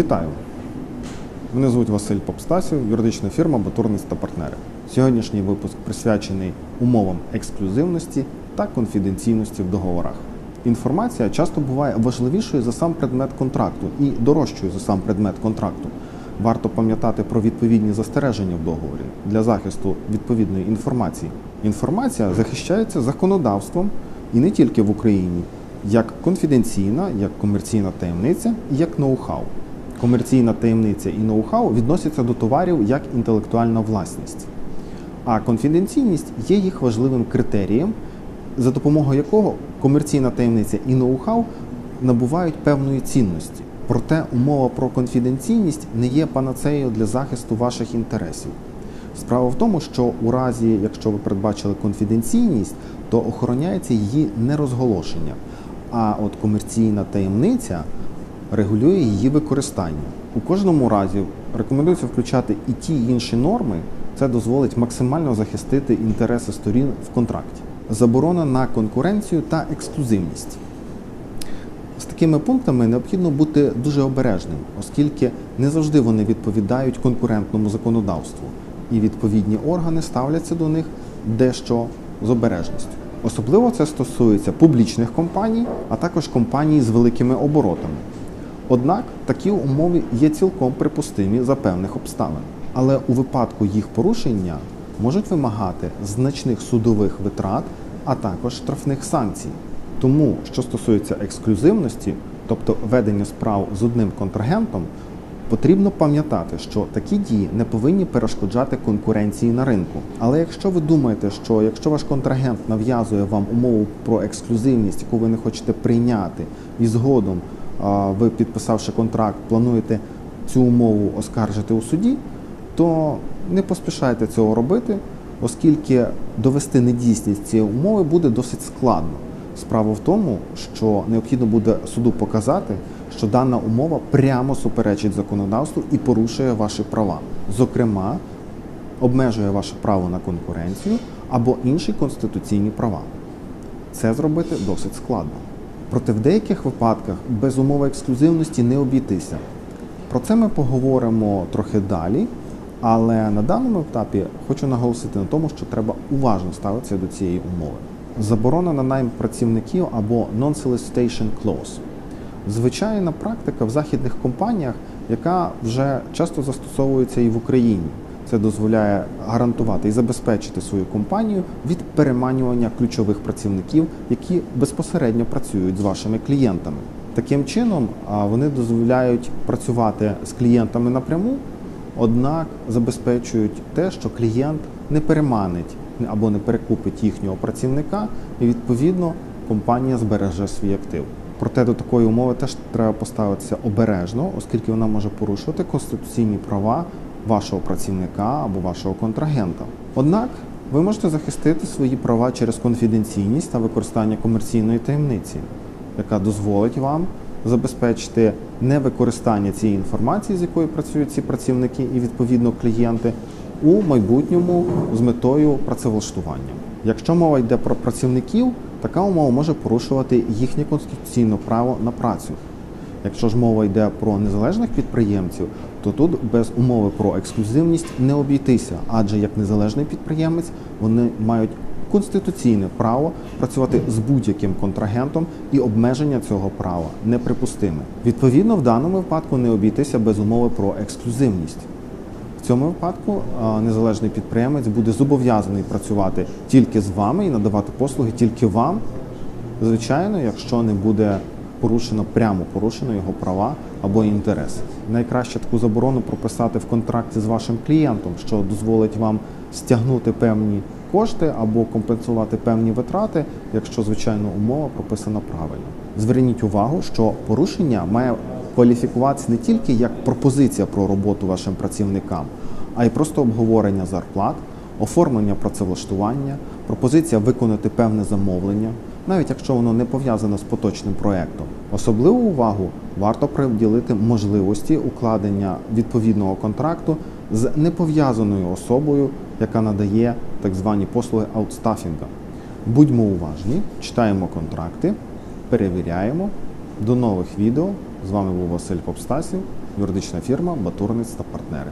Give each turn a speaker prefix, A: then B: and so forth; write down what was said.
A: Вітаю! Мене звуть Василь Попстасів, юридична фірма Батурниць та партнери. Сьогоднішній випуск присвячений умовам ексклюзивності та конфіденційності в договорах. Інформація часто буває важливішою за сам предмет контракту і дорожчою за сам предмет контракту. Варто пам'ятати про відповідні застереження в договорі для захисту відповідної інформації. Інформація захищається законодавством і не тільки в Україні, як конфіденційна, як комерційна таємниця, як ноу-хау. Комерційна таємниця і ноу-хау відносяться до товарів як інтелектуальна власність. А конфіденційність є їх важливим критерієм, за допомогою якого комерційна таємниця і ноу-хау набувають певної цінності. Проте умова про конфіденційність не є панацеєю для захисту ваших інтересів. Справа в тому, що у разі, якщо ви передбачили конфіденційність, то охороняється її нерозголошення. А от комерційна таємниця регулює її використання. У кожному разі рекомендується включати і ті і інші норми. Це дозволить максимально захистити інтереси сторін в контракті. Заборона на конкуренцію та ексклюзивність. З такими пунктами необхідно бути дуже обережним, оскільки не завжди вони відповідають конкурентному законодавству, і відповідні органи ставляться до них дещо з обережністю. Особливо це стосується публічних компаній, а також компаній з великими оборотами. Однак такі умови є цілком припустимі за певних обставин, але у випадку їх порушення можуть вимагати значних судових витрат, а також штрафних санкцій. Тому, що стосується ексклюзивності, тобто ведення справ з одним контрагентом, потрібно пам'ятати, що такі дії не повинні перешкоджати конкуренції на ринку. Але якщо ви думаєте, що якщо ваш контрагент нав'язує вам умову про ексклюзивність, яку ви не хочете прийняти, і згодом ви, підписавши контракт, плануєте цю умову оскаржити у суді, то не поспішайте цього робити, оскільки довести недійсність цієї умови буде досить складно. Справа в тому, що необхідно буде суду показати, що дана умова прямо суперечить законодавству і порушує ваші права. Зокрема, обмежує ваше право на конкуренцію або інші конституційні права. Це зробити досить складно. Проте в деяких випадках без умови ексклюзивності не обійтися. Про це ми поговоримо трохи далі, але на даному етапі хочу наголосити на тому, що треба уважно ставитися до цієї умови. Заборона на найм працівників або non-solicitation clause. Звичайна практика в західних компаніях, яка вже часто застосовується і в Україні. Це дозволяє гарантувати і забезпечити свою компанію від переманювання ключових працівників, які безпосередньо працюють з вашими клієнтами. Таким чином вони дозволяють працювати з клієнтами напряму, однак забезпечують те, що клієнт не переманить або не перекупить їхнього працівника, і відповідно компанія збереже свій актив. Проте до такої умови теж треба поставитися обережно, оскільки вона може порушувати конституційні права вашого працівника або вашого контрагента. Однак ви можете захистити свої права через конфіденційність та використання комерційної таємниці, яка дозволить вам забезпечити невикористання цієї інформації, з якою працюють ці працівники і відповідно клієнти, у майбутньому з метою працевлаштування. Якщо мова йде про працівників, така умова може порушувати їхнє конституційне право на працю. Якщо ж мова йде про незалежних підприємців, то тут без умови про ексклюзивність не обійтися, адже як незалежний підприємець вони мають конституційне право працювати з будь-яким контрагентом, і обмеження цього права неприпустиме. Відповідно, в даному випадку не обійтися без умови про ексклюзивність. В цьому випадку незалежний підприємець буде зобов'язаний працювати тільки з вами і надавати послуги тільки вам, звичайно, якщо не буде порушено прямо порушено його права або інтереси. Найкраще таку заборону прописати в контракті з вашим клієнтом, що дозволить вам стягнути певні кошти або компенсувати певні витрати, якщо звичайно умова прописана правильно. Зверніть увагу, що порушення має кваліфікуватися не тільки як пропозиція про роботу вашим працівникам, а й просто обговорення зарплат, оформлення працевлаштування, пропозиція виконати певне замовлення, навіть якщо воно не пов'язане з поточним проектом. Особливу увагу варто приділити можливості укладення відповідного контракту з непов'язаною особою, яка надає так звані послуги аутстафінга. Будьмо уважні, читаємо контракти, перевіряємо. До нових відео. З вами був Василь Попстасів, юридична фірма Батурниць та партнери.